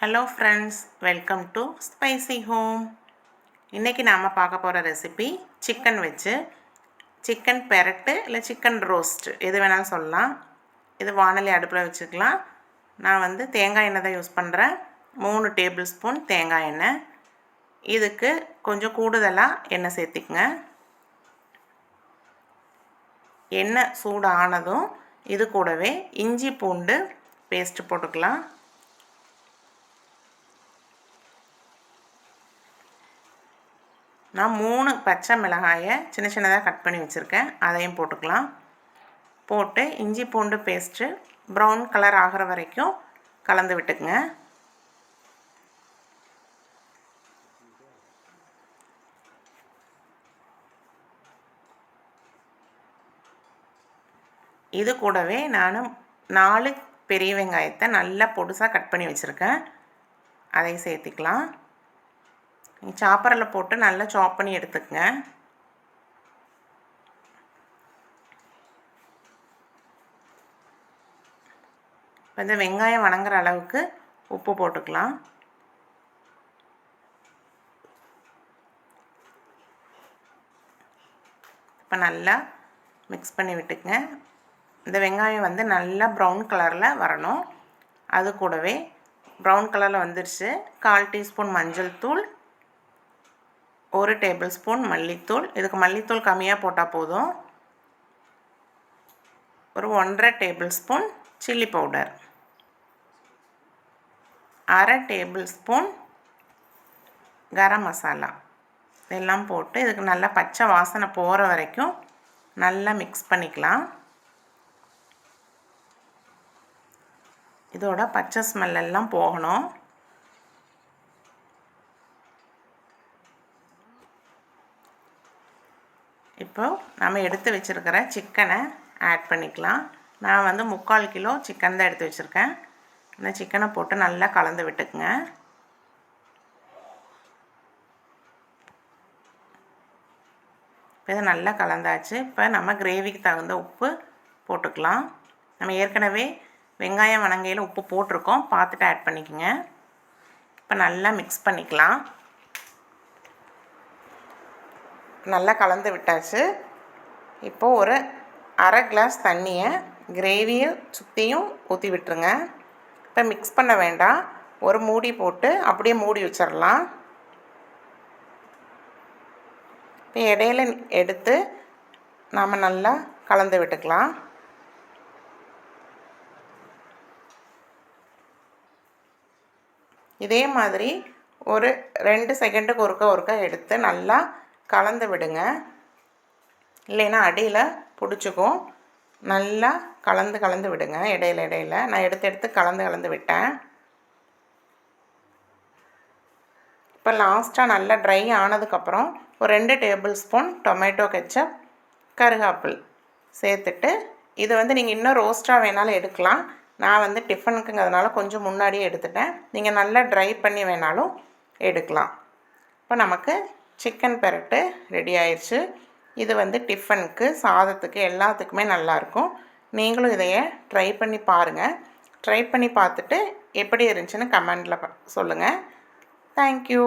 Hello friends welcome to spicy home இன்றைக்கி நாம் பார்க்க போகிற ரெசிபி சிக்கன் வச்சு சிக்கன் பெரட்டு இல்லை சிக்கன் ரோஸ்ட்டு எது வேணாலும் சொல்லலாம். இது வானொலி அடுப்பில் வச்சுக்கலாம். நான் வந்து தேங்காய் எண்ணெய் தான் யூஸ் பண்ணுறேன் மூணு டேபிள் ஸ்பூன் தேங்காய் எண்ணெய். இதுக்கு கொஞ்சம் கூடுதலாக எண்ணெய் சேர்த்திக்கங்க. எண்ணெய் சூடு ஆனதும் இது கூடவே இஞ்சி பூண்டு பேஸ்ட்டு போட்டுக்கலாம். நான் மூணு பச்சை மிளகாயை சின்ன சின்னதாக கட் பண்ணி வச்சுருக்கேன். அதையும் போட்டுக்கலாம். போட்டு இஞ்சி பூண்டு பேஸ்ட்டு ப்ரௌன் கலர் ஆகிற வரைக்கும் கலந்து விட்டுக்குங்க. இது கூடவே நான் நாலு பெரிய வெங்காயத்தை நல்லா பொடுசாக கட் பண்ணி வச்சுருக்கேன். அதை சேர்த்திக்கலாம். சாப்பரில் போட்டு நல்லா சாப் பண்ணி எடுத்துக்கங்க. இப்போ இந்த வெங்காயம் வணங்குற அளவுக்கு உப்பு போட்டுக்கலாம். இப்போ நல்லா மிக்ஸ் பண்ணி விட்டுக்குங்க. இந்த வெங்காயம் வந்து நல்லா ப்ரௌன் கலரில் வரணும். அது கூடவே ப்ரௌன் கலரில் வந்துடுச்சு கால் டீஸ்பூன் மஞ்சள் தூள் ஒரு டேபிள் ஸ்பூன் மல்லித்தூள். இதுக்கு மல்லித்தூள் கம்மியாக போட்டால் போதும். ஒரு ஒன்றரை டேபிள் ஸ்பூன் சில்லி பவுடர். அரை டேபிள் ஸ்பூன் கரம் மசாலா. இதெல்லாம் போட்டு இதுக்கு நல்லா பச்சை வாசனை போகிற வரைக்கும் நல்லா மிக்ஸ் பண்ணிக்கலாம். இதோட பச்சை ஸ்மெல்லெல்லாம் போகணும். இப்போது நம்ம எடுத்து வச்சுருக்கிற சிக்கனை ஆட் பண்ணிக்கலாம். நான் வந்து முக்கால் கிலோ சிக்கன் தான் எடுத்து வச்சுருக்கேன். இந்த சிக்கனை போட்டு நல்லா கலந்து விட்டுக்குங்க. இப்போ இதை நல்லா கலந்தாச்சு. இப்போ நம்ம கிரேவிக்கு தகுந்த உப்பு போட்டுக்கலாம். நம்ம ஏற்கனவே வெங்காயம் வணங்கையில் உப்பு போட்டிருக்கோம். பார்த்துட்டு ஆட் பண்ணிக்கோங்க. இப்போ நல்லா மிக்ஸ் பண்ணிக்கலாம். நல்லா கலந்து விட்டாச்சு. இப்போது ஒரு அரை கிளாஸ் தண்ணியை கிரேவியை சுற்றியும் ஊற்றி விட்டுருங்க. இப்போ மிக்ஸ் பண்ண வேண்டாம். ஒரு மூடி போட்டு அப்படியே மூடி வச்சிடலாம் இப்போ இடையில எடுத்து நாம் நல்லா கலந்து விட்டுக்கலாம். இதே மாதிரி ஒரு ரெண்டு செகண்டுக்கு ஒருக்க ஒருக்க எடுத்து நல்லா கலந்து விடுங்க. இல்லைன்னா அடியில் பிடிச்சிக்கும். நல்லா கலந்து கலந்து விடுங்க. இடையில இடையில. நான் எடுத்து எடுத்து கலந்து கலந்து விட்டேன். இப்போ லாஸ்ட்டாக நல்லா ட்ரை ஆனதுக்கப்புறம் ஒரு ரெண்டு டேபிள் ஸ்பூன் டொமேட்டோ கெச்சப் கருகாப்பிள் சேர்த்துட்டு இது வந்து நீங்கள் இன்னும் ரோஸ்ட்டாக வேணாலும் எடுக்கலாம். நான் வந்து டிஃபனுக்குங்கிறதுனால கொஞ்சம் முன்னாடியே எடுத்துட்டேன். நீங்கள் நல்லா ட்ரை பண்ணி வேணாலும் எடுக்கலாம். இப்போ நமக்கு சிக்கன் பெரட்டு ரெடி ஆயிடுச்சு. இது வந்து டிஃபனுக்கு சாதத்துக்கு எல்லாத்துக்குமே நல்லாயிருக்கும் நீங்களும் இதைய ட்ரை பண்ணி பாருங்கள் ட்ரை பண்ணி பார்த்துட்டு எப்படி இருந்துச்சுன்னு கமெண்டில் சொல்லுங்கள் தேங்க்யூ